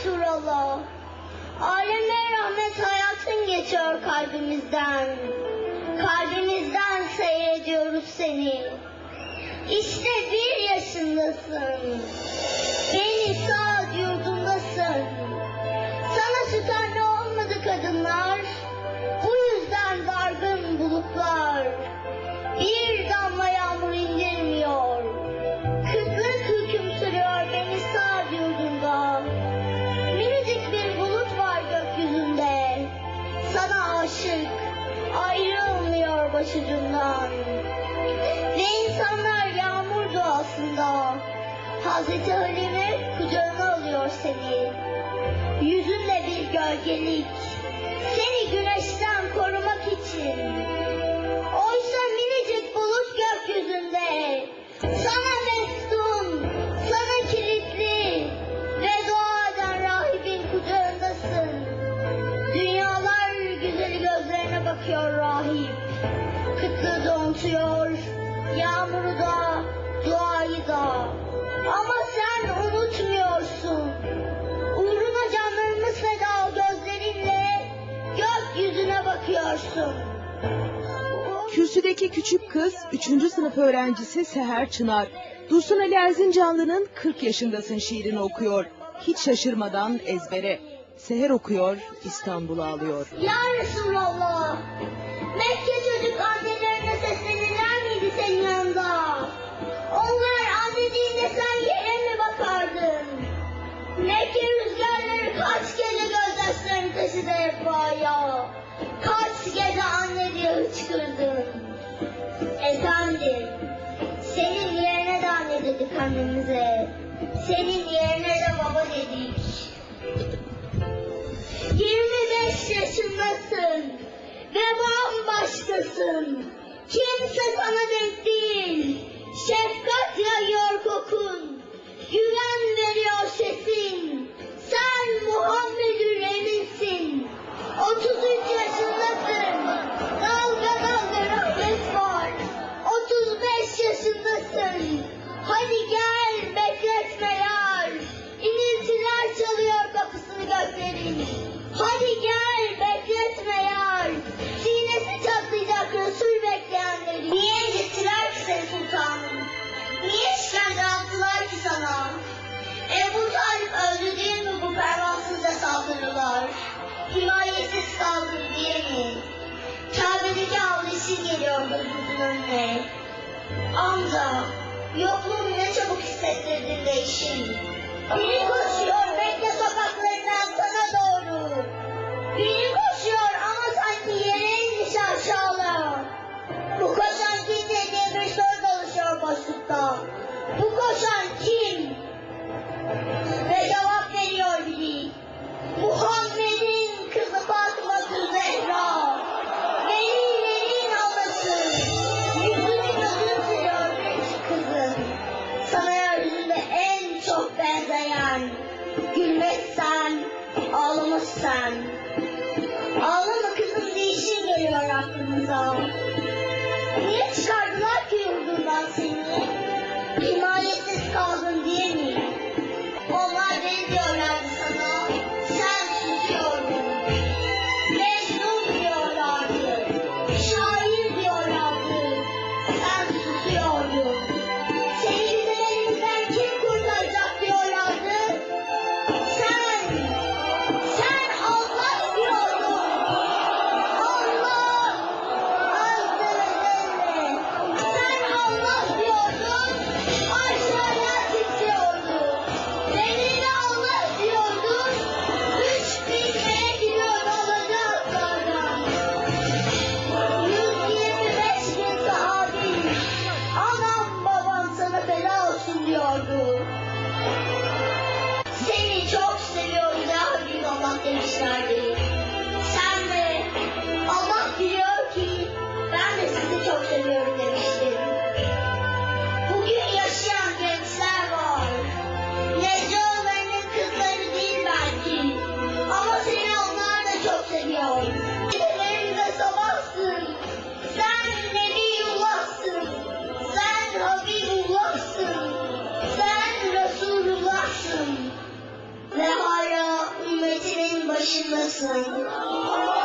Resulallah. Aleme rahmet hayatın geçiyor kalbimizden. Kalbimizden seyrediyoruz seni. İşte bir yaşındasın. Beni başucumdan. Ve insanlar yağmur duasında Hazreti Halim'i kucağına alıyor seni. Yüzünde bir gölgelik. Seni güneşten korumak için. Oysa minicik bulut gökyüzünde. Sana bakıyor rahip. Kıtlığı da unutuyor, yağmuru da, duayı da. Ama sen unutmuyorsun. Uğruna canlarımız feda o gözlerinle gökyüzüne bakıyorsun. Kürsüdeki küçük kız 3. sınıf öğrencisi Seher Çınar. Dursun Ali Erzincanlı'nın 40 yaşındasın şiirini okuyor. Hiç şaşırmadan ezbere. Seher okuyor, İstanbul'u alıyor. Ya Resulallah, Mekke çocuk annelerine seslenirler miydi senin yanında? Onlar anne deyince sen yere mi bakardın? Mekke rüzgarları kaç gece gözyaşlarını taşıdı Efra'ya. Kaç gece anne diye hıçkırdın. Efendim, senin yerine de anne dedik annemize. Senin yerine de baba dedik. 25 yaşındasın Kimse sana denk değil. Şefkat yayıyor kokun. Güven veriyor sesin. Sen Muhammed'ün eminsin. 33 yaşındasın. Dalga dalga rahmet var. 35 yaşındasın. Hadi gel bekletme yar. İniltiler çalıyor kapısını göklerin. Hadi gel Himayetsiz kaldın diye mi? Kabe'deki avlisi geliyor gözümüzün önüne. Amca, yokluğunu ne çabuk hissettirdin değişim. Biri koşuyor bekle sokaklarından sana doğru. Biri ağlamazsan. Ağlama kızım değişir geliyor aklımıza. Niye çıkardılar ki yurdundan seni? last night. Christmas.